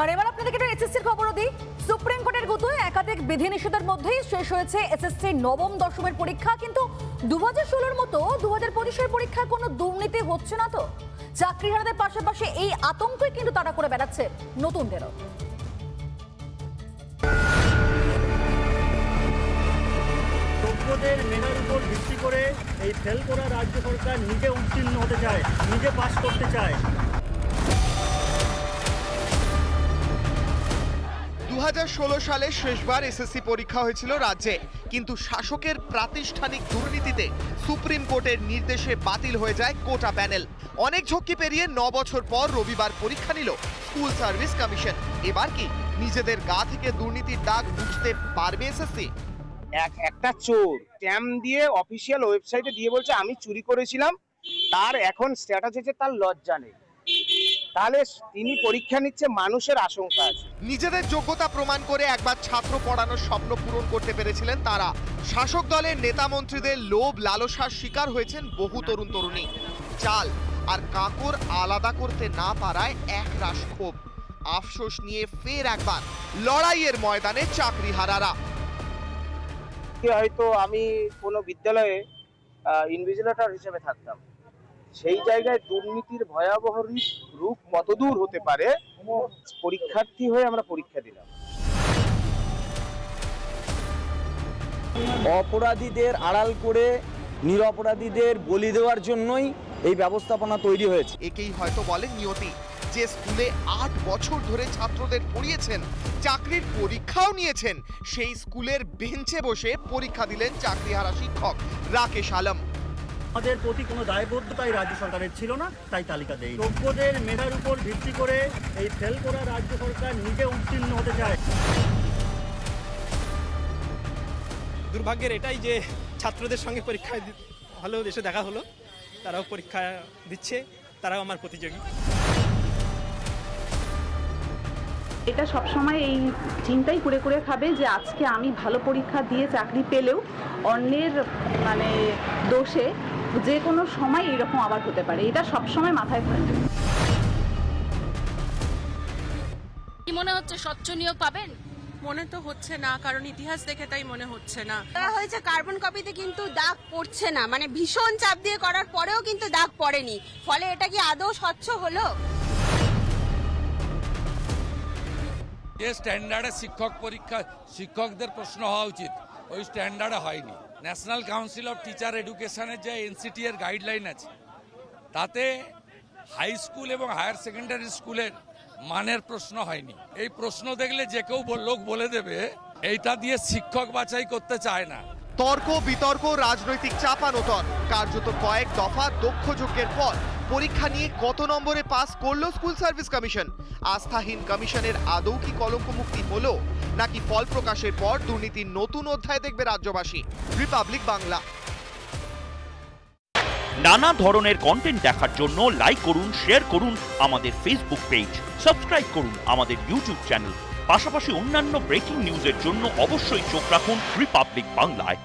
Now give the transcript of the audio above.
আর এবার আপনাদেরকে একটা এসএসসির খবরও দিই। সুপ্রিম কোর্টের গুতোয় একাধিক বিধিনিষেধের মধ্যেই শেষ হয়েছে এসএসসি নবম, দশমের পরীক্ষা। কিন্তু দু হাজার ষোলোর মতো দু হাজার পঁচিশের পরীক্ষায় কোনো দুর্নীতি হচ্ছে না তো? চাকরিহারাদের পাশাপাশি এই আতঙ্কই কিন্তু তারা করে বেড়াচ্ছে নতুনদেরও। যোগ্যদের মেধার উপর ভিত্তি করে এই ফেল করা রাজ্য সরকার নিজে উত্তীর্ণ হতে চায়, নিজে পাস করতে চায়। সালে শেষবার এসএসসি পরীক্ষা হয়েছিল রাজ্যে। কিন্তু শাসকের প্রাতিষ্ঠানিক দুর্নীতিতে সুপ্রিম কোর্টের নির্দেশে বাতিল হয়ে যায় কোটা প্যানেল। অনেক ঝক্কি পেরিয়ে ন বছর পর রবিবার পরীক্ষা নিল স্কুল সার্ভিস কমিশন। এবার কি নিজেদের গা থেকে দুর্নীতির দাগ বুঝতে পারবে এসএসসি? এক, একটা চোর ট্যাম দিয়ে অফিসিয়াল ওয়েবসাইটে দিয়ে বলছে, আমি চুরি করেছিলাম, তার এখন স্ট্যাটাস হচ্ছে তার লজ্জা নেই। তাহলে তিনি পরীক্ষা নিচ্ছে মানুষের আশঙ্কা আছে। নিজেদের যোগ্যতা প্রমাণ করে একবার ছাত্র পড়ানোর স্বপ্ন পূরণ করতে পেরেছিলেন তারা। শাসক দলের নেতা মন্ত্রীদের লোভ লালসার শিকার হয়েছেন বহু তরুণ তরুণী। চাল আর কাকর আলাদা করতে না পারায় এক রাশ ক্ষোভ। আফসোস নিয়ে ফের একবার লড়াইয়ের ময়দানে চাকরিহারারা। কি হয়তো আমি কোনো বিদ্যালয়ে ইনভিজিলেটর হিসেবে থাকতাম। সেই জায়গায় দুর্নীতির ভয়াবহ রূপ- কতদূর হতে পারে? পরীক্ষার্থী হয়ে আমরা পরীক্ষা দিলাম। অপরাধীদের আড়াল করে নিরপরাধীদের বলি দেওয়ার জন্যই এই ব্যবস্থাপনা তৈরি হয়েছে। একেই হয়তো বলে নিয়তি যে স্কুলে আট বছর ধরে ছাত্রদের পড়িয়েছেন চাকরির পরীক্ষাও নিয়েছেন। সেই স্কুলের বেঞ্চে বসে পরীক্ষা দিলেন চাকরিহারা শিক্ষক রাকেশ আলম। আমাদের প্রতি কোনো দায়বদ্ধতাই রাজ্য সরকারের ছিল না তাই তালিকা দেই যোগ্যদের মেধার উপর ভিত্তি করে এই ফেল করা রাজ্য সরকার নিজে উত্তীর্ণ হতে চায়। দুর্ভাগ্যের এটাই যে ছাত্রদের সঙ্গে পরীক্ষায় দি- হলেও এসে দেখা হলো তারাও পরীক্ষা দিচ্ছে তারাও আমার প্রতিযোগী। এটা সবসময় এই চিন্তাই করে করে খাবে যে আজকে আমি ভালো পরীক্ষা দিয়ে চাকরি পেলেও অন্যের মানে দোষে যে কোনো সময় এরকম আবার হতে পারে। এটা সবসময় মাথায় থাকবে কি মনে হচ্ছে স্বচ্ছ নিয়োগ পাবেন? মনে তো হচ্ছে না কারণ ইতিহাস দেখে তাই মনে হচ্ছে না। দেওয়া হয়েছে কার্বন কপিতে কিন্তু দাগ পড়ছে না। মানে ভীষণ চাপ দিয়ে করার পরেও কিন্তু দাগ পড়েনি। ফলে এটা কি আদৌ স্বচ্ছ হলো? যে স্ট্যান্ডার্ডে শিক্ষক পরীক্ষা শিক্ষকদের প্রশ্ন হওয়া উচিত। ওই স্ট্যান্ডার্ডে হয়নি। ন্যাশনাল কাউন্সিল অফ টিচার এডুকেশনের যে এনসিটি এর গাইডলাইন আছে, তাতে হাই স্কুল এবং হায়ার সেকেন্ডারি স্কুলের মানের প্রশ্ন হয়নি। এই প্রশ্ন দেখলে যে কেউ লোক বলে দেবে, এইটা দিয়ে শিক্ষক বাছাই করতে চায় না। তর্ক, বিতর্ক, রাজনৈতিক চাপানোতর কার্যত কয়েক দফা দক্ষ যজ্ঞের পর পরীক্ষা নিয়ে কত নম্বরে পাস করল স্কুল সার্ভিস কমিশন আস্থাহীন কমিশনের আদৌ কি কলঙ্ক মুক্তি হলো? নাকি ফল প্রকাশের পর দুর্নীতির নতুন অধ্যায় দেখবে রাজ্যবাসী? রিপাবলিক বাংলা। নানা ধরনের কন্টেন্ট দেখার জন্য লাইক করুন শেয়ার করুন আমাদের ফেসবুক পেজ সাবস্ক্রাইব করুন আমাদের ইউটিউব চ্যানেল পাশাপাশি অন্যান্য ব্রেকিং নিউজের জন্য অবশ্যই চোখ রাখুন রিপাবলিক বাংলায়